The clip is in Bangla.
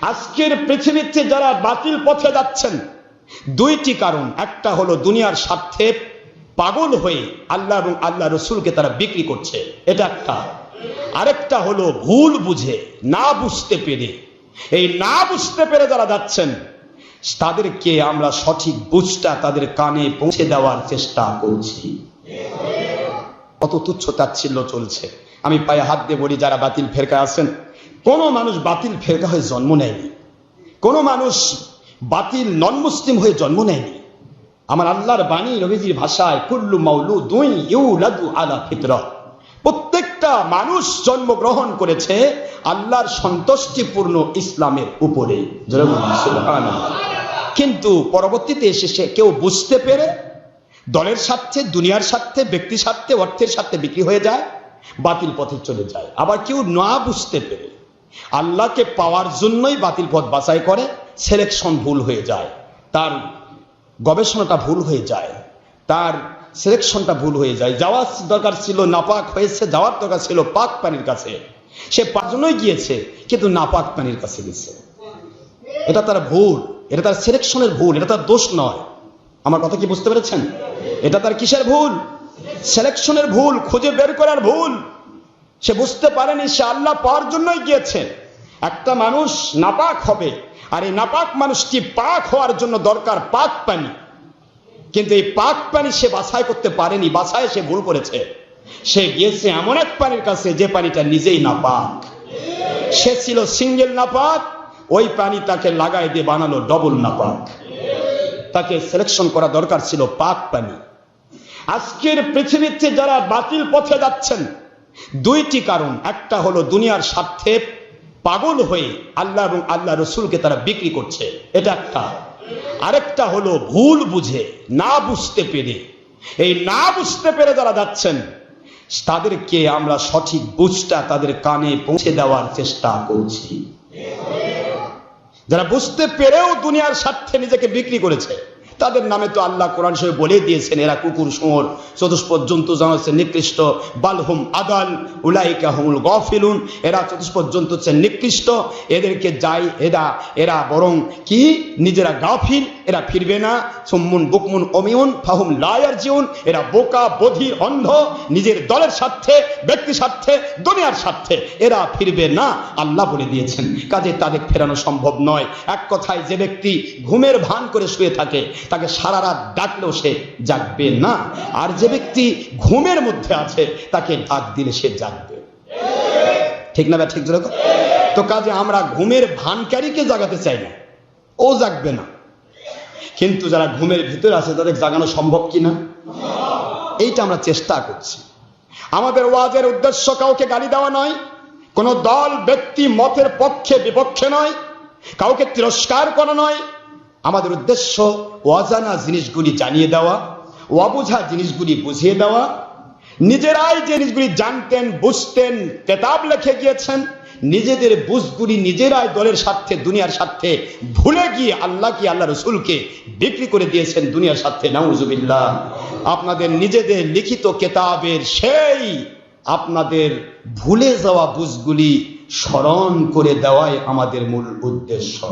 আজকের পৃথিবীতে যারা বাতিল পথে যাচ্ছেন, দুইটি কারণ। একটা হলো দুনিয়ার স্বার্থে পাগল হয়ে আল্লাহ এবং আল্লাহ রসুলকে তারা বিক্রি করছে। এটা একটা। আরেকটা হলো ভুল বুঝে, না বুঝতে পেরে। এই না বুঝতে পেরে যারা যাচ্ছেন, তাদেরকে আমরা সঠিক বুঝটা তাদের কানে পৌঁছে দেওয়ার চেষ্টা করছি। কত তুচ্ছ তাচ্ছিল্য চলছে। আমি পায়ে হাত দিয়ে বলি, যারা বাতিল ফেরকা আছেন কোনো মানুষ বাতিল ফেরকা হয়ে জন্ম নেয়নি। কোনো মানুষ বাতিল নন মুসলিম হয়ে জন্ম নেয়নি। আমার আল্লাহর বাণী রবিজির ভাষায়, কুল্লু মাউলু দুই ইউ লাদু আলা ফিতর। প্রত্যেকটা মানুষ জন্মগ্রহণ করেছে আল্লাহর সন্তুষ্টিপূর্ণ ইসলামের উপরে। কিন্তু পরবর্তীতে এসে সে কেউ বুঝতে পেরে দলের স্বার্থে, দুনিয়ার স্বার্থে ব্যক্তি স্বার্থে, অর্থের স্বার্থে বিক্রি হয়ে যায়, বাতিল পথে চলে যায়। আবার কেউ না বুঝতে পেরে আল্লাহকে পাওয়ার জন্যই বাতিল পথ বাছাই করে সিলেকশন ভুল হয়ে যায়, তার গবেষণাটা ভুল হয়ে যায়, তার সিলেকশনটা ভুল হয়ে যায়। যাওয়ার দরকার ছিল, নাপাক হয়েছে, যাওয়ার দরকার ছিল পাক পানির কাছে। সে পাঁচ জন্যই গিয়েছে, কিন্তু নাপাক পানির কাছে গেছে। এটা তার ভুল, এটা তার সিলেকশনের ভুল, এটা তার দোষ নয়। আমার কথা কি বুঝতে পেরেছেন? এটা তার কিসের ভুল? সিলেকশনের ভুল, খুঁজে বের করার ভুল। সে বুঝতে পারেনি সে আল্লাহ পাওয়ার জন্যই গিয়েছে একটা মানুষ নাপাক হবে, আর এই নাপাক মানুষটি পাক হওয়ার জন্য দরকার? পাক পানি কিন্তু এই পাক পানি সে বাছাই করতে পারেনি বাছায় সে ভুল করেছে। সে গিয়েছে এমন এক পানির কাছে, যে পানিটা নিজেই নাপাক। সে ছিল সিঙ্গেল নাপাক, ওই পানি তাকে লাগাই দিয়ে বানালো ডবল নাপাক। তাকে সিলেকশন করা দরকার ছিল পাক পানি আজকের পৃথিবীতে যারা বাতিল পথে যাচ্ছেন দুইটি কারণ। একটা হলো দুনিয়ার স্বার্থে পাগল হয়ে আল্লাহ এবং আল্লাহ রসুলকে তারা বিক্রি করছে। এটা একটা। আরেকটা হলো ভুল বুঝে, না বুঝতে পেরে। এই না বুঝতে পেরে যারা যাচ্ছেন, তাদেরকে আমরা সঠিক বুঝটা তাদের কানে পৌঁছে দেওয়ার চেষ্টা করছি। যারা বুঝতে পেরেও দুনিয়ার স্বার্থে নিজেকে বিক্রি করেছে তাদের নামে তো আল্লাহ কোরআন সাহেব বলে দিয়েছেন, এরা কুকুর সোঁর চতুষ্পদ জন্তু জানাচ্ছে নিকৃষ্ট। বালহুম আদাল, উলাইকা হুমুল গফিলুন। এরা চতুষ্পদ জন্তু হচ্ছে নিকৃষ্ট। এদেরকে যাই, এরা এরা বরং কি? নিজেরা গাফিল। এরা ফিরবে না। সুম্মুন, বুকমুন, অমিউন, ফাহুম লায়ার জিউন এরা বোকা, বধির, অন্ধ, নিজের দলের স্বার্থে ব্যক্তি স্বার্থে, দুনিয়ার স্বার্থে। এরা ফিরবে না। আল্লাহ বলে দিয়েছেন, কাজে তাদের ফেরানো সম্ভব নয়। এক কথায় যে ব্যক্তি ঘুমের ভান করে শুয়ে থাকে, তাকে সারা রাত ডাকলেও সে জাগবে না। আর যে ব্যক্তি ঘুমের মধ্যে আছে, তাকে ডাক দিলে সে জাগবে। ঠিক না বা ঠিক তো কাজে আমরা ঘুমের ভানকারীকে জাগাতে চাই না। ও জাগবে না। কিন্তু যারা ঘুমের ভিতরে আছে, তাদের জাগানো সম্ভব কিনা? এইটা আমরা চেষ্টা করছি। আমাদের ওয়াজের উদ্দেশ্য কাউকে গালি দেওয়া নয়, কোন দল, ব্যক্তি, মতের পক্ষে বিপক্ষে নয়, কাউকে তিরস্কার করা নয়। আমাদের উদ্দেশ্য অজানা জিনিসগুলি জানিয়ে দেওয়া, অবুঝা জিনিসগুলি বুঝিয়ে দেওয়া। নিজেরাই জিনিসগুলি জানতেন, বুঝতেন, কেতাব লিখে গিয়েছেন নিজেদের বুঝগুলি নিজেরাই দলের স্বার্থে, দুনিয়ার স্বার্থে ভুলে গিয়ে আল্লাহ কি আল্লাহ রসুলকে বিক্রি করে দিয়েছেন দুনিয়ার স্বার্থে? নাউজুবিল্লাহ। আপনাদের নিজেদের লিখিত কেতাবের সেই আপনাদের ভুলে যাওয়া বুঝগুলি স্মরণ করে দেওয়াই আমাদের মূল উদ্দেশ্য।